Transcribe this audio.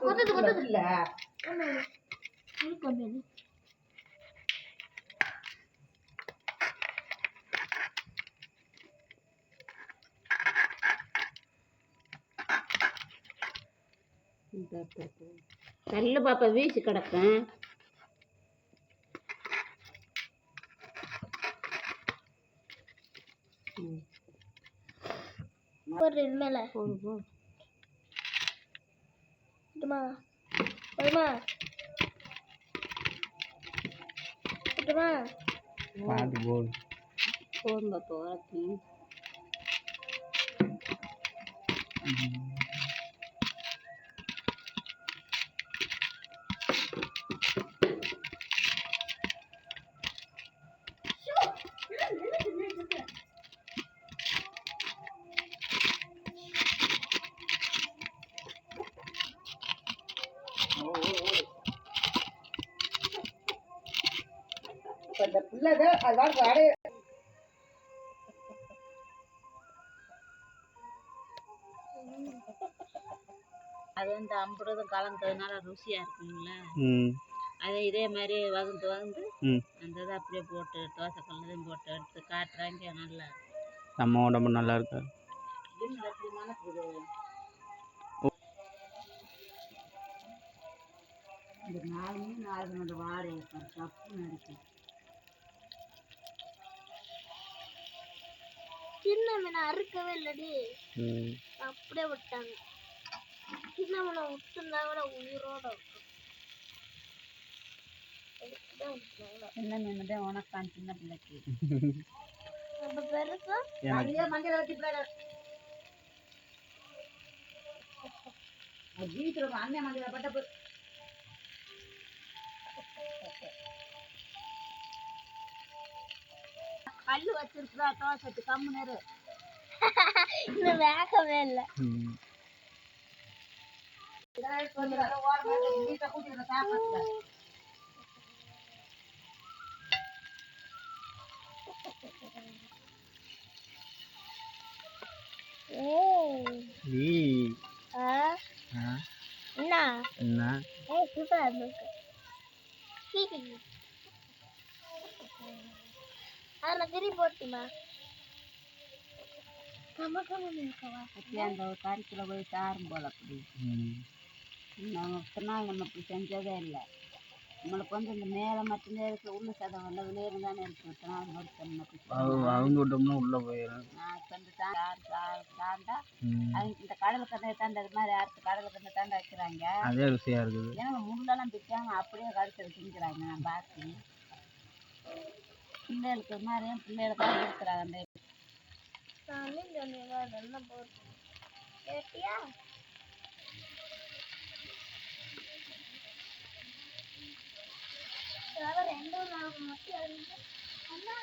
கொத்தது கொத்தது இல்லை கல்லு பாப்பா வீசி கிடக்கும். ஒரு மேல. விட்டுமா வருமா? விட்டுமா பார்த்து போடு. போடும் பாப்பா இந்த பிள்ளைங்க அதான் அடைய அது வந்து அம்புறதும் கலந்ததுனால ருசியாக இருக்குங்களா ம். அதை இதே மாதிரி வகுந்து வகுந்து அந்த இதை அப்படியே போட்டு தோசை கல்லதையும் போட்டு எடுத்து காட்டுறாங்க நல்லா. நம்ம உடம்பு நல்லா இருக்கா? நாலு மீன் நாலு அந்த வாடை இருப்பார் தப்புன்னு இருக்கு சின்ன மீனை அறுக்கவே இல்லடி அப்படியே விட்டாங்க. சின்ன மீனை விட்டுருந்தா கூட உயிரோட. சின்ன மீன் தான் உனக்கான் சின்ன பிள்ளைக்கு. நம்ம பெருசா? அதே மஞ்சள் வச்சு அது வீட்டுல அண்ணன் மஞ்சள் பட்ட கல் வச்சிருக்குறா தோசைக்கு கம்மு நேரு இன்னும் வேகவே இல்லை. என்ன? என்ன? அதில் கிரி போட்டுமா? அந்த ஒரு கறிக்கில் போய் தாரும் போல் அப்படி. நாங்கள் சொன்னால் நம்ம செஞ்சதே இல்லை. நம்மளுக்கு வந்து இந்த மேலே மட்டும்தான் இருக்கு உள்ள சதம் இல்லை வெளியே தானே இருக்கு. நாள் பொறுத்தோம்னா அவங்க அவங்க விட்டோம்னா உள்ளே போயிடும் நான் இப்போ இந்த தா தாண்டா. அவங்க இந்த கடல் கண்ணை தாண்டா இது மாதிரி அறுத்து கடல் கண்ணை தாண்டா வைக்கிறாங்க. அதே ருசியாக இருக்குது. ஏன்னா முள்ளெல்லாம் பிக்காம அப்படியே கடிச்சு திங்கிறாங்க நான் பார்த்து. பிள்ளைகளுக்கு இது மாதிரி பிள்ளைகளுக்காக இருக்கிறாங்க அந்த நானும் சொன்னேன் அதெல்லாம் போட்டு கேட்டியா? ரெண்டு நான் மட்டும் அண்ணா